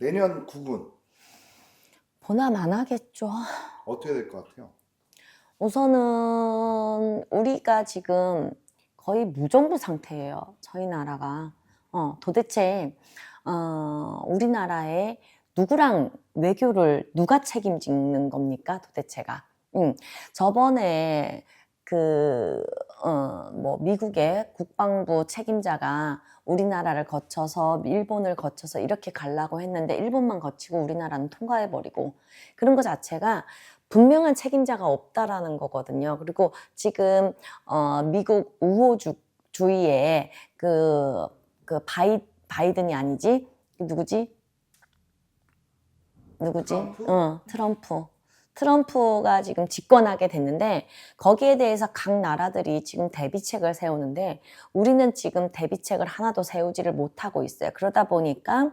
내년 국은 보나 마나겠죠. 어떻게 될 것 같아요? 우선은 우리가 지금 거의 무정부 상태예요. 저희 나라가. 어, 도대체 어, 우리나라에 누구랑 외교를 누가 책임지는 겁니까? 도대체가. 음, 저번에 그, 어, 뭐, 미국의 국방부 책임자가 우리나라를 거쳐서 일본을 거쳐서 이렇게 가려고 했는데 일본만 거치고 우리나라는 통과해 버리고 그런 것 자체가 분명한 책임자가 없다라는 거거든요. 그리고 지금 어, 미국 우호주의에 그, 그 바이, 바이든이 아니지 누구지? 누구지? 트럼프? 어, 트럼프. 트럼프가 지금 집권하게 됐는데 거기에 대해서 각 나라들이 지금 대비책을 세우는데 우리는 지금 대비책을 하나도 세우지를 못하고 있어요. 그러다 보니까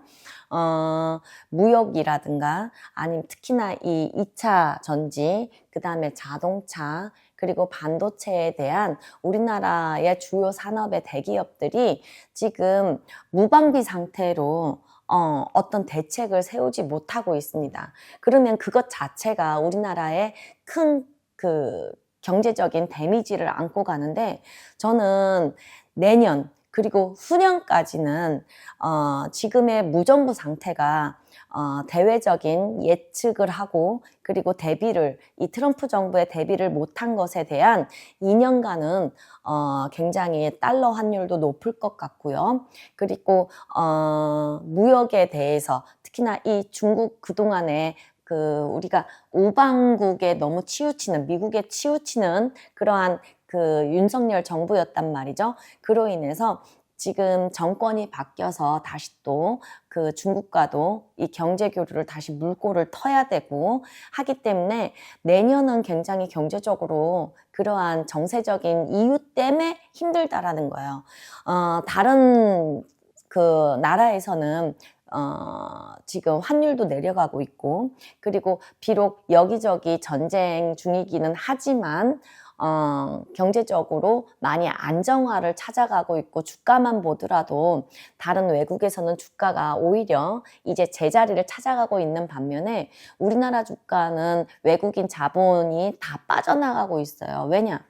어, 무역이라든가 아니면 특히나 이 2차 전지, 그 다음에 자동차, 그리고 반도체에 대한 우리나라의 주요 산업의 대기업들이 지금 무방비 상태로 어, 어떤 대책을 세우지 못하고 있습니다. 그러면 그것 자체가 우리나라의 큰그 경제적인 데미지를 안고 가는데 저는 내년 그리고 후년까지는 어, 지금의 무정부 상태가 어, 대외적인 예측을 하고 그리고 대비를 이 트럼프 정부의 대비를 못한 것에 대한 2년간은 어, 굉장히 달러 환율도 높을 것 같고요. 그리고 어, 무역에 대해서 특히나 이 중국 그동안에 그 우리가 우방국에 너무 치우치는 미국에 치우치는 그러한 그 윤석열 정부였단 말이죠. 그로 인해서 지금 정권이 바뀌어서 다시 또 그 중국과도 이 경제 교류를 다시 물꼬를 터야 되고 하기 때문에 내년은 굉장히 경제적으로 그러한 정세적인 이유 때문에 힘들다라는 거예요. 어, 다른 그 나라에서는 어, 지금 환율도 내려가고 있고, 그리고 비록 여기저기 전쟁 중이기는 하지만, 어, 경제적으로 많이 안정화를 찾아가고 있고, 주가만 보더라도 다른 외국에서는 주가가 오히려 이제 제자리를 찾아가고 있는 반면에 우리나라 주가는 외국인 자본이 다 빠져나가고 있어요. 왜냐?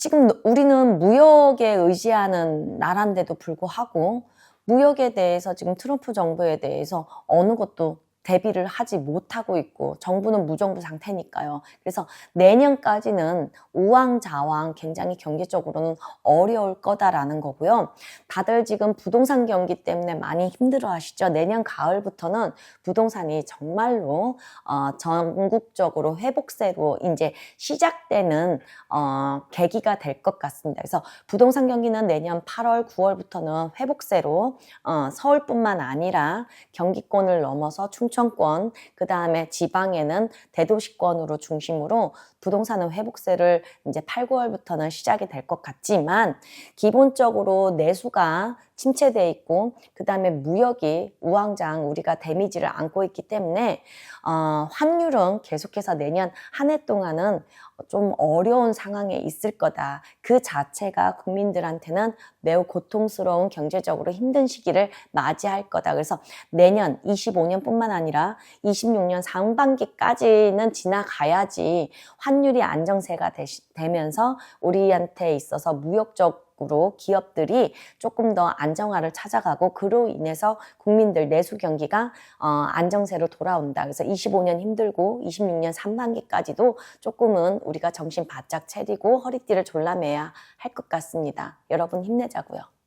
지금 우리는 무역에 의지하는 나라인데도 불구하고 무역에 대해서 지금 트럼프 정부에 대해서 어느 것도 대비를 하지 못하고 있고 정부는 무정부 상태니까요. 그래서 내년까지는 우왕좌왕 굉장히 경제적으로는 어려울 거다라는 거고요. 다들 지금 부동산 경기 때문에 많이 힘들어 하시죠. 내년 가을부터는 부동산이 정말로 어, 전국적으로 회복세로 이제 시작되는 어, 계기가 될 것 같습니다. 그래서 부동산 경기는 내년 8월, 9월부터는 회복세로 어, 서울뿐만 아니라 경기권을 넘어서 충 청권, 그 다음에 지방에는 대도시권으로 중심으로 부동산은 회복세를 이제 8, 9월부터는 시작이 될 것 같지만 기본적으로 내수가 침체돼 있고 그 다음에 무역이 우왕좌왕 우리가 데미지를 안고 있기 때문에 어, 환율은 계속해서 내년 한 해 동안은 좀 어려운 상황에 있을 거다. 그 자체가 국민들한테는 매우 고통스러운 경제적으로 힘든 시기를 맞이할 거다. 그래서 내년 25년뿐만 아니라 26년 상반기까지는 지나가야지 환율이 안정세가 되면서 우리한테 있어서 무역적 으로 기업들이 조금 더 안정화를 찾아가고 그로 인해서 국민들 내수 경기가 어, 안정세로 돌아온다. 그래서 25년 힘들고 26년 상반기까지도 조금은 우리가 정신 바짝 차리고 허리띠를 졸라매야 할 것 같습니다. 여러분 힘내자고요.